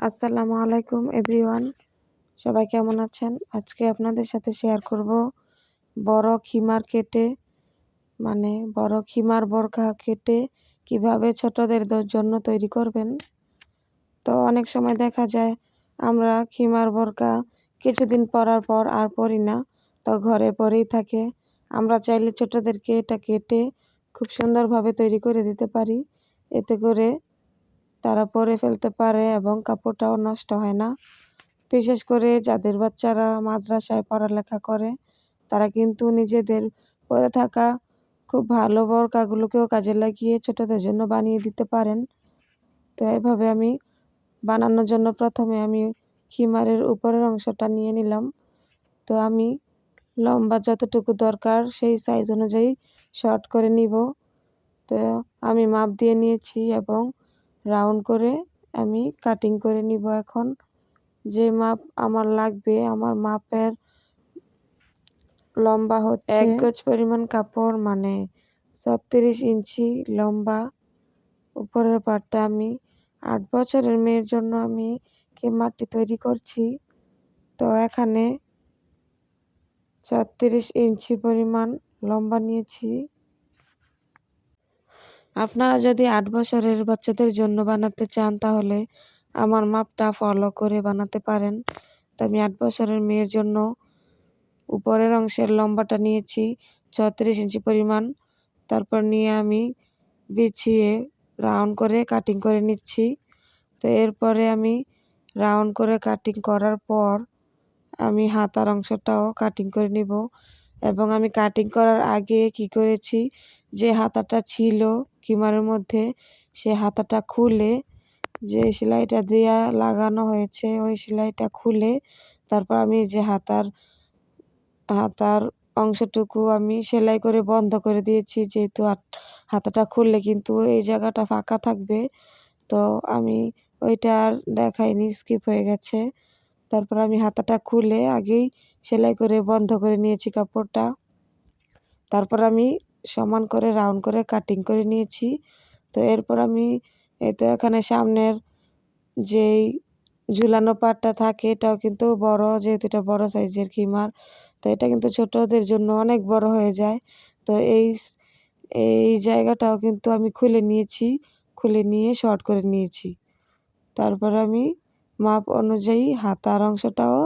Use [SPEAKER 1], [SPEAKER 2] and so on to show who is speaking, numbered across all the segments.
[SPEAKER 1] আসসালামু আলাইকুম, এভরিওয়ান। সবাই কেমন আছেন? আজকে আপনাদের সাথে শেয়ার করব বড় খিমার কেটে মানে বড় খিমার বরখা কেটে কীভাবে ছোটদের জন্য তৈরি করবেন। তো অনেক সময় দেখা যায় আমরা খিমার বরকা কিছুদিন পরার পর আর পরি না, তো ঘরে পরেই থাকে। আমরা চাইলে ছোটদেরকে এটা কেটে খুব সুন্দরভাবে তৈরি করে দিতে পারি। এতে করে তারা পরে ফেলতে পারে এবং কাপড়টাও নষ্ট হয় না। বিশেষ করে যাদের বাচ্চারা মাদ্রাসায় পড়ালেখা করে, তারা কিন্তু নিজেদের পরে থাকা খুব ভালো বরকাগুলোকেও কাজে লাগিয়ে ছোটদের জন্য বানিয়ে দিতে পারেন। তো এইভাবে আমি বানানোর জন্য প্রথমে আমি খিমারের উপরের অংশটা নিয়ে নিলাম। তো আমি লম্বা যতটুকু দরকার সেই সাইজ অনুযায়ী শর্ট করে নিব। তো আমি মাপ দিয়ে নিয়েছি এবং রাউন্ড করে আমি কাটিং করে নিব এখন। যে মাপ আমার লাগবে, আমার মাপের লম্বা হচ্ছে এক গজ পরিমাণ কাপড় মানে ছত্রিশ ইঞ্চি লম্বা। উপরের পাটটা আমি আট বছরের মেয়ের জন্য আমি মাটি তৈরি করছি। তো এখানে ছত্রিশ ইঞ্চি পরিমাণ লম্বা নিয়েছি। আপনারা যদি আট বছরের বাচ্চাদের জন্য বানাতে চান, তাহলে আমার মাপটা ফলো করে বানাতে পারেন। তো আমি আট বছরের মেয়ের জন্য উপরের অংশের লম্বাটা নিয়েছি ছত্রিশ ইঞ্চি পরিমাণ। তারপর নিয়ে আমি বিছিয়ে রাউন্ড করে কাটিং করে নিচ্ছি। তো এরপরে আমি রাউন্ড করে কাটিং করার পর আমি হাতার অংশটাও কাটিং করে নিব। এবং আমি কাটিং করার আগে কি করেছি যে হাতাটা ছিল কিমারের মধ্যে, সে হাতাটা খুলে যে সেলাইটা দেয়া লাগানো হয়েছে, ওই সেলাইটা খুলে তারপর আমি যে হাতার হাতার অংশটুকু আমি সেলাই করে বন্ধ করে দিয়েছি। যেহেতু হাতাটা খুললে কিন্তু এই জায়গাটা ফাঁকা থাকবে, তো আমি ওইটা আর দেখাইনি, স্কিপ হয়ে গেছে। তারপর আমি হাতাটা খুলে আগেই সেলাই করে বন্ধ করে নিয়েছি কাপড়টা। তারপর আমি সমান করে রাউন্ড করে কাটিং করে নিয়েছি। তো এরপর আমি, এই তো এখানে সামনের যেই ঝুলানো পাটটা থাকে, এটাও কিন্তু বড়, যেহেতু এটা বড় সাইজের কিমার, তো এটা কিন্তু ছোটদের জন্য অনেক বড় হয়ে যায়। তো এই এই জায়গাটাও কিন্তু আমি খুলে নিয়েছি, খুলে নিয়ে শর্ট করে নিয়েছি। তারপর আমি মাপ অনুযায়ী হাতার অংশটাও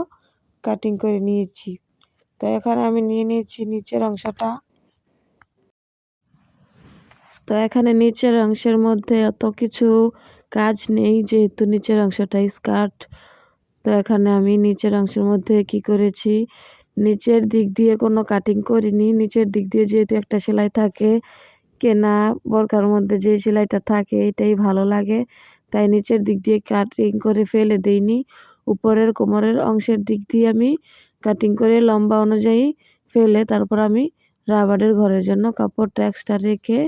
[SPEAKER 1] কাটিং করে নিয়েছি। তো এখানে আমি নিয়ে নিয়েছি নিচের অংশটা। তো এখানে নিচের অংশের মধ্যে অত কিছু কাজ নেই, যেহেতু নিচের অংশটা স্কার্ট। তো এখানে আমি নিচের অংশের মধ্যে কি করেছি? নিচের দিক দিয়ে কোনো কাটিং করিনি। নিচের দিক দিয়ে যেহেতু একটা সেলাই থাকে, কেনা বরকার মধ্যে যে সেলাইটা থাকে এটাই ভালো লাগে। তাই নিচের দিক দিয়ে কাটিং করে ফেলে দেইনি। উপরের কোমরের অংশের দিক দিয়ে আমি কাটিং করে লম্বা অনুযায়ী ফেলে তারপর আমি রাবারের ঘরের জন্য কাপড়টা এক্সট্রা রেখে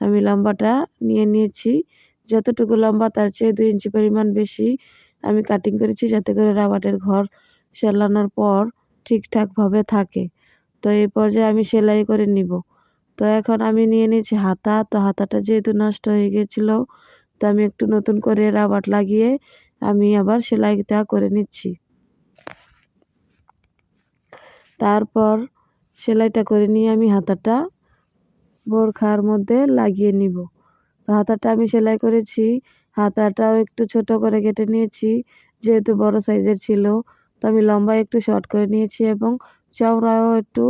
[SPEAKER 1] আমি লম্বাটা নিয়ে নিয়েছি। যতটুকু লম্বা, তার চেয়ে দুই ইঞ্চি পরিমাণ বেশি আমি কাটিং করেছি যাতে করে রাবারের ঘর সেলানোর পর ঠিকঠাকভাবে থাকে। তো এই পর্যায়ে আমি সেলাই করে নিব। তো এখন আমি নিয়ে নিয়েছি হাতা। তো হাতাটা যেহেতু নষ্ট হয়ে গেছিল, তো আমি একটু নতুন করে রাবার লাগিয়ে আমি আবার সেলাইটা করে নিচ্ছি। তারপর সেলাইটা করে নিয়ে আমি হাতাটা বোরখার মধ্যে লাগিয়ে নিব। তো হাতাটা আমি সেলাই করেছি। হাতাটাও একটু ছোট করে কেটে নিয়েছি, যেহেতু বড় সাইজের ছিল। তো আমি লম্বা একটু শর্ট করে নিয়েছি এবং চওড়াও একটু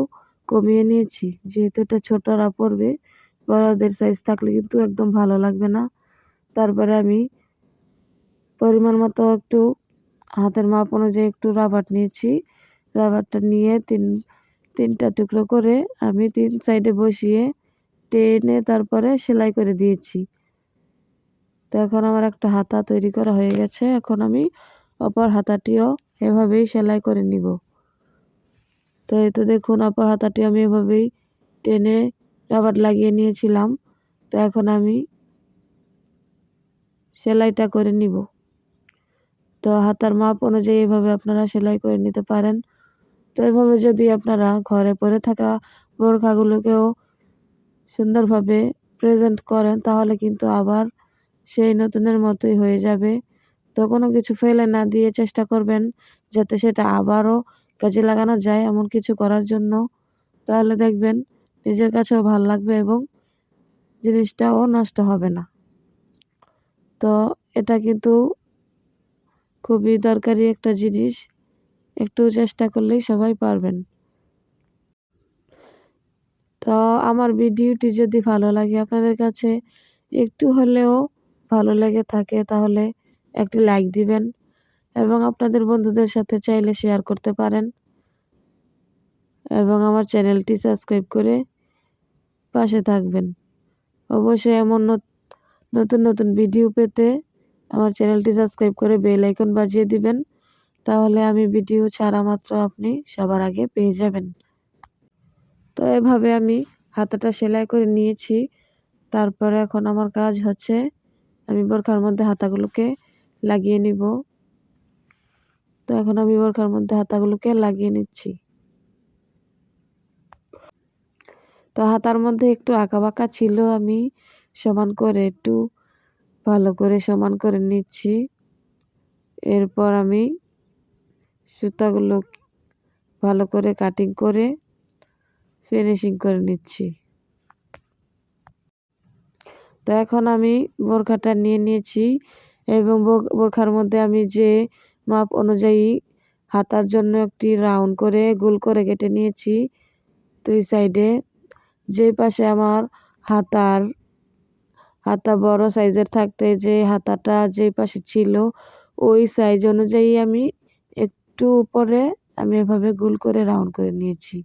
[SPEAKER 1] কমিয়ে নিয়েছি। যেহেতু এটা ছোটরা পড়বে, বড়দের সাইজ থাকলে কিন্তু একদম ভালো লাগবে না। তারপরে আমি পরিমাণ মতো একটু হাতের মাপ অনুযায়ী একটু রাবার নিয়েছি। রাবারটা নিয়ে তিন, তিনটা টুকরো করে আমি তিন সাইডে বসিয়ে টেনে তারপরে সেলাই করে দিয়েছি। তো এখন আমার একটা হাতা তৈরি করা হয়ে গেছে। এখন আমি অপর হাতাটিও এভাবেই সেলাই করে নিব। তো এই তো দেখুন অপর হাতাটি আমি এভাবেই টেনে রাবার লাগিয়ে নিয়েছিলাম। তো এখন আমি সেলাইটা করে নিব। তো হাতার মাপ অনুযায়ী এভাবে আপনারা সেলাই করে নিতে পারেন। তো এভাবে যদি আপনারা ঘরে পরে থাকা বোরখাগুলোকেও সুন্দরভাবে প্রেজেন্ট করেন, তাহলে কিন্তু আবার সেই নতুনের মতোই হয়ে যাবে। তো
[SPEAKER 2] কোনো কিছু ফেলে না দিয়ে চেষ্টা করবেন, যাতে সেটা আবারও কাজে লাগানো যায় এমন কিছু করার জন্য। তাহলে দেখবেন নিজের কাছেও ভালো লাগবে এবং জিনিসটাও নষ্ট হবে না। তো এটা কিন্তু খুবই দরকারি একটা জিনিস, একটু চেষ্টা করলেই সবাই পারবেন। তো আমার ভিডিওটি যদি ভালো লাগে আপনাদের কাছে একটু হলেও ভালো লেগে থাকে তাহলে একটি লাইক দিবেন এবং আপনাদের বন্ধুদের সাথে চাইলে শেয়ার করতে পারেন এবং আমার চ্যানেলটি সাবস্ক্রাইব করে পাশে থাকবেন। অবশ্যই এমন নতুন নতুন ভিডিও পেতে আমার চ্যানেলটি সাবস্ক্রাইব করে বেল আইকন বাজিয়ে দিবেন, তাহলে আমি ভিডিও ছাড়া মাত্র আপনি সবার আগে পেয়ে যাবেন। তো এভাবে আমি হাতাটা সেলাই করে নিয়েছি। তারপরে এখন আমার কাজ হচ্ছে আমি বোরখার মধ্যে হাতাগুলোকে লাগিয়ে নিব। তো এখন আমি বোরখার মধ্যে হাতাগুলোকে লাগিয়ে নিচ্ছি। তো হাতার মধ্যে একটু আঁকা বাঁকা ছিল আমি, সমান করে একটু ভালো করে সমান করে নিচ্ছি। এরপর আমি সুতাগুলো ভালো করে কাটিং করে ফিনিশিং করে নিচ্ছি। তো এখন আমি বোরখাটা নিয়ে নিয়েছি এবং বোরখার মধ্যে আমি যে মাপ অনুযায়ী হাতার জন্য একটি রাউন্ড করে গোল করে কেটে নিয়েছি, দুই সাইডে। যে পাশে আমার হাতার, হাতা বড় সাইজের থাকতে যে হাতাটা যে পাশে ছিল, ওই সাইজ অনুযায়ী আমি একটু উপরে আমি এভাবে গোল করে রাউন্ড করে নিয়েছি।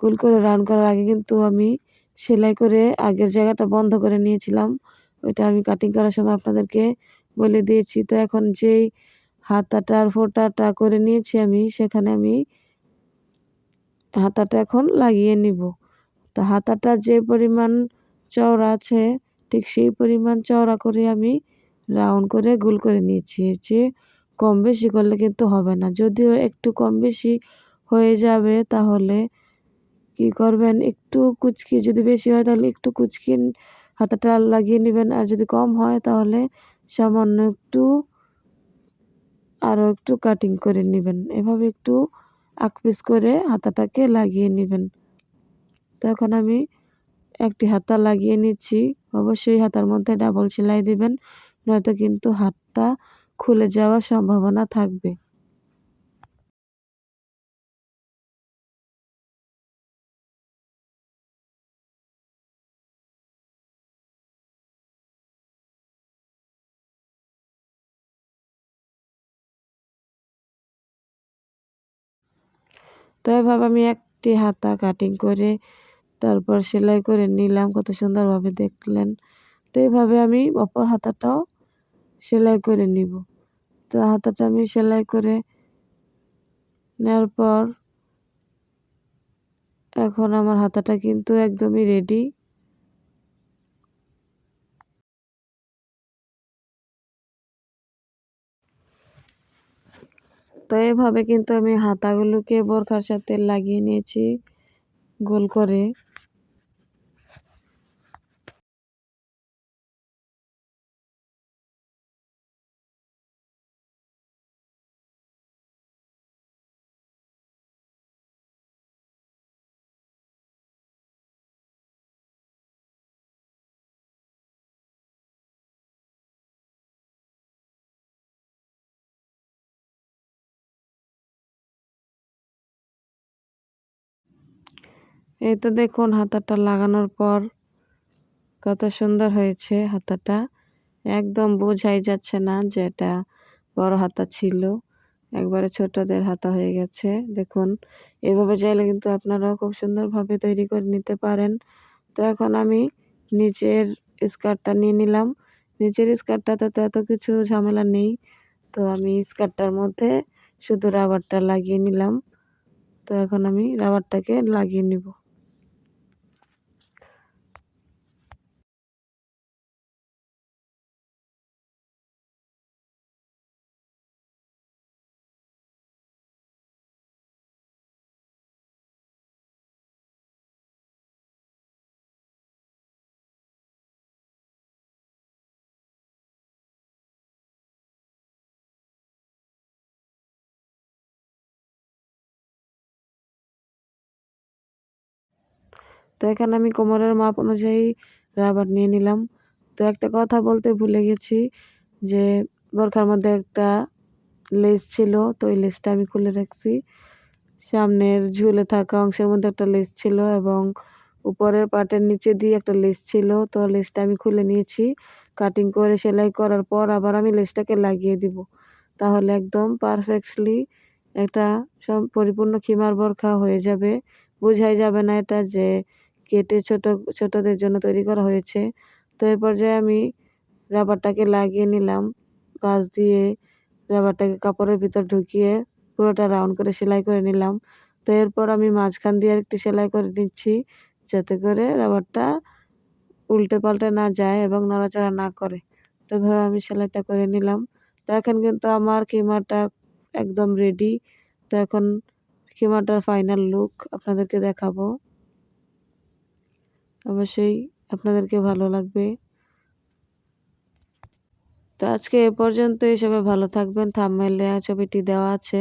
[SPEAKER 2] গোল করে রাউন্ড করার আগে কিন্তু আমি সেলাই করে আগের জায়গাটা বন্ধ করে নিয়েছিলাম। ওইটা আমি কাটিং করার সময় আপনাদেরকে বলে দিয়েছি। তো এখন যেই হাতাটার ফোটাটা করে নিয়েছি আমি, সেখানে আমি হাতাটা এখন লাগিয়ে নিব। তো হাতাটা যে পরিমাণ চওড়া আছে, ঠিক সেই পরিমাণ চওড়া করে আমি রাউন্ড করে গোল করে নিয়েছি। যে কম বেশি করলে কিন্তু হবে না। যদিও একটু কম বেশি হয়ে যাবে, তাহলে কি করবেন? একটু কুচকি যদি বেশি হয় তাহলে একটু কুচকি হাতাটা লাগিয়ে নেবেন। আর যদি কম হয় তাহলে সামান্য একটু আরও একটু কাটিং করে নেবেন। এভাবে একটু আকপিস করে হাতাটাকে লাগিয়ে নেবেন। তো এখন আমি একটি হাতা লাগিয়ে নিচ্ছি। অবশ্যই হাতার মধ্যে ডাবল সেলাই দিবেন, নয়তো কিন্তু হাতটা খুলে যাওয়ার সম্ভাবনা থাকবে। তো এভাবে আমি একটি হাতা কাটিং করে তারপর সেলাই করে নিলাম। কত সুন্দরভাবে দেখলেন। তো এইভাবে আমি অপর হাতাটাও সেলাই করে নিব। তো হাতাটা আমি সেলাই করে নেওয়ার পর এখন আমার হাতাটা কিন্তু একদমই রেডি তো এভাবে কিন্তু আমি হাতাগুলোকে বোরখার সাথে লাগিয়ে নিয়েছি গোল করে। এই তো দেখুন হাতাটা লাগানোর পর কত সুন্দর হয়েছে হাতাটা। একদম বোঝাই যাচ্ছে না যে এটা বড় হাতা ছিল। একবারে ছোটদের হাতা হয়ে গেছে। দেখুন, এভাবে চাইলে কিন্তু আপনারাও খুব সুন্দরভাবে তৈরি করে নিতে পারেন। তো এখন আমি নিচের স্কার্টটা নিয়ে নিলাম। নিচের স্কার্টটাতে তো এত কিছু ঝামেলা নেই। তো আমি স্কার্টটার মধ্যে শুধু রাবারটা লাগিয়ে নিলাম। তো এখন আমি রাবারটাকে লাগিয়ে নিব। তো এখানে আমি কোমরের মাপ অনুযায়ী রাবার নিয়ে নিলাম। তো একটা কথা বলতে ভুলে গেছি যে বোরখার মধ্যে একটা লেস ছিল, তো ওই লেসটা আমি খুলে রাখছি। সামনের ঝুলে থাকা অংশের মধ্যে একটা লেস ছিল এবং উপরের পাটের নিচে দিয়ে একটা লেস ছিল, তো লেসটা আমি খুলে নিয়েছি। কাটিং করে সেলাই করার পর আবার আমি লেসটাকে লাগিয়ে দিব। তাহলে একদম পারফেক্টলি একটা পরিপূর্ণ খিমার বরখা হয়ে যাবে। বোঝাই যাবে না এটা যে কেটে ছোট, ছোটদের জন্য তৈরি করা হয়েছে। তো এই পর্যায়ে আমি রাবারটাকে লাগিয়ে নিলাম। পাশ দিয়ে রাবারটাকে কাপড়ের ভিতর ঢুকিয়ে পুরোটা রাউন্ড করে সেলাই করে নিলাম। তো এরপর আমি মাঝখান দিয়ে আরেকটি সেলাই করে নিচ্ছি, যাতে করে রাবারটা উল্টে পাল্টে না যায় এবং নড়াচড়া না করে। তো এভাবে আমি সেলাইটা করে নিলাম। তো এখন কিন্তু আমার কিমাটা একদম রেডি তো এখন কিমাটার ফাইনাল লুক আপনাদেরকে দেখাবো। অবশ্যই আপনাদেরকে ভালো লাগবে। তো আজকে এ পর্যন্ত হিসেবে ভালো থাকবেন। থাম্বনেলে ছবিটি দেওয়া আছে।